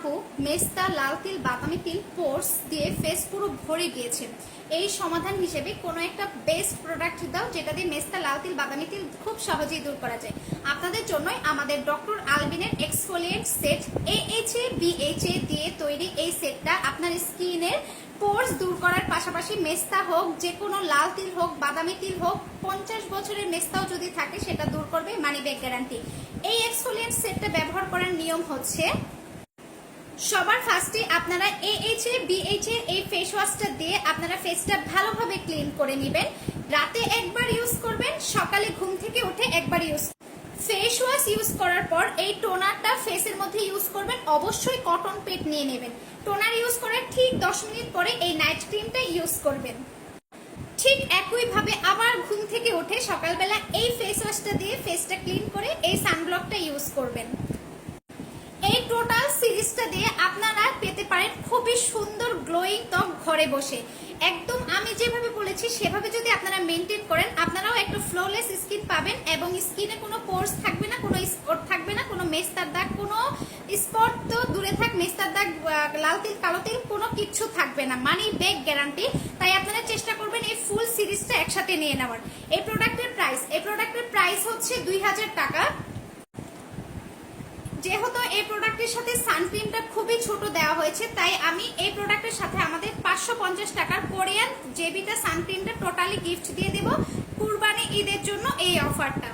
আপু মেস্তা লাল তিল বাদামি তিল পোর্স দিয়ে ফেস পুরো ভরে গিয়েছে। এই সমাধান হিসেবে কোনো একটা বেস্ট প্রোডাক্ট দাও যেটা দিয়ে মেস্তা লাল তিল বাদামি তিল খুব সহজেই দূর করা যায়। আপনাদের জন্যই আমাদের ডক্টর আলবিনের এক্সফোলিয়েন্ট সেট এএচএ বিএচএ দিয়ে তৈরি এই সেটটা আপনার স্কিনের পোর্স দূর করার পাশাপাশি মেস্তা হোক যে কোনো লাল তিল হোক, বাদামি তিল হোক, পঞ্চাশ বছরের মেস্তাও যদি থাকে সেটা দূর করবে মানি ব্যাগ গ্যারান্টি এই এক্সফোলিয়েন্ট সেটটা ব্যবহার করার নিয়ম হচ্ছে সবার ফার্স্টে আপনারা এইচ এ এই ফেস ওয়াশটা দিয়ে আপনারা ফেসটা ভালোভাবে ক্লিন করে নেবেন। রাতে একবার ইউজ করবেন, সকালে ঘুম থেকে উঠে একবার ইউজ ফেস ওয়াশ ইউজ করার পর এই টোনারটা ফেসের মধ্যে ইউজ করবেন, অবশ্যই কটন পেট নিয়ে নেবেন। টোনার ইউজ করার ঠিক দশ মিনিট পরে এই নাইট ক্রিমটা ইউজ করবেন। ঠিক একইভাবে আবার ঘুম থেকে উঠে সকালবেলা এই ফেস ওয়াশটা দিয়ে ফেসটা ক্লিন করে এই সানব্লকটা ইউজ করবেন এই টোটাল সিরিজটা দিয়ে আপনারা পেতে পারেন, খুবই সুন্দর গ্লোয়িং ত্বক ঘরে বসে। একদম আমি যেভাবে বলেছি, সেভাবে যদি আপনারা মেনটেন করেন, আপনারাও একটা ফ্লোলেস স্কিন পাবেন এবং স্কিনে কোনো পোর্স থাকবে না, কোনো স্পট থাকবে না, কোনো মেস্তার দাগ, কোনো স্পট তো দূরে থাক, মেস্তার দাগ লাল তিল, কালো তিল, কোনো কিচ্ছু থাকবে না। মানি ব্যাগ গ্যারান্টি তাই আপনারা চেষ্টা করবেন এই ফুল সিরিজটা একসাথে নিয়ে নেওয়ার। এই প্রোডাক্টের প্রাইস এই প্রোডাক্টের প্রাইস হচ্ছে দুই হাজার টাকা। যেহেতু এই প্রোডাক্টের সাথে সানক্রিমটা খুবই ছোট দেওয়া হয়েছে, তাই আমি এই প্রোডাক্টের সাথে আমাদের পাঁচশো পঞ্চাশ টাকার কোরিয়ান জেবিটা সানক্রিমটা টোটালি গিফট দিয়ে দেব। কুরবানি ঈদের জন্য এই অফারটা।